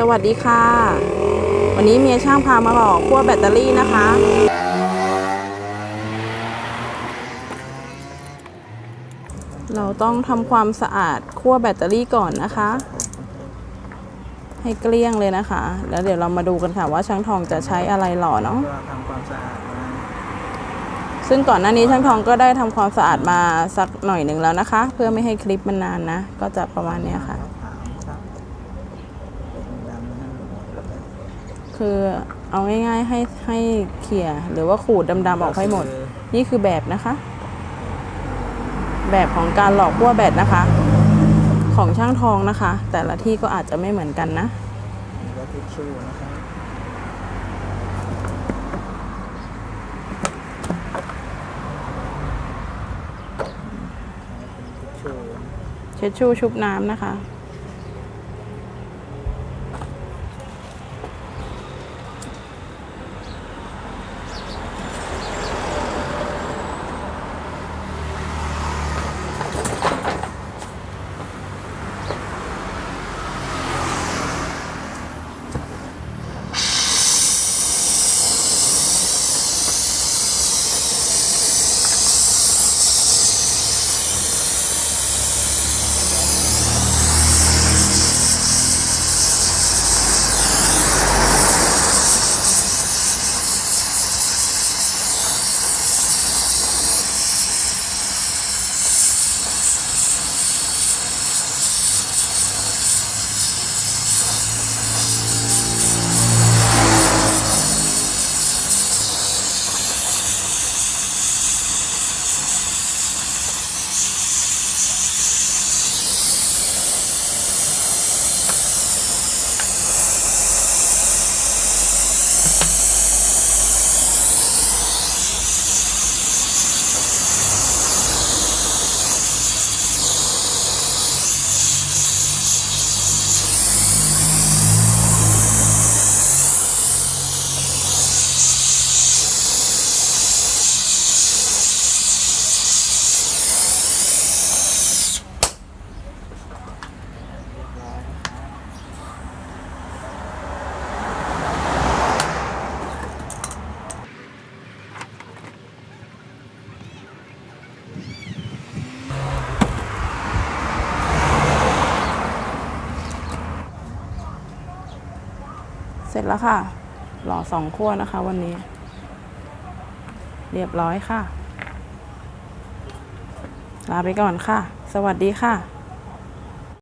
สวัสดีค่ะ วันนี้เมียช่างพามาหลอกขั้วแบตเตอรี่นะคะ เราต้องทำความสะอาดขั้วแบตเตอรี่ก่อนนะคะ ให้เกลี้ยงเลยนะคะ แล้วเดี๋ยวเรามาดูกันค่ะว่าช่างทองจะใช้อะไรหล่อเนาะทำความสะอาดซึ่งก่อนหน้านี้ช่างทองก็ได้ทำความสะอาดมาสักหน่อยหนึ่งแล้วนะคะ เพื่อไม่ให้คลิปมันนานนะ ก็จะประมาณนี้ค่ะ ถามครับดำๆนะ คือเอาง่ายๆให้ให้เขี่ยหรือว่าขูดดำๆออกให้หมด นี่คือแบบนะคะ แบบของการหลอกขั้วแบตนะคะ ของช่างทองนะคะ แต่ละที่ก็อาจจะไม่เหมือนกันนะแล้วทิชชู่นะครับใช้เป็นทิชชู่เช็ดชู่ชุบน้ำนะคะ ร็จแล้วค่ะ หล่อสองขั้วนะคะ วันนี้ เรียบร้อยค่ะ ลาไปก่อนค่ะ สวัสดีค่ะ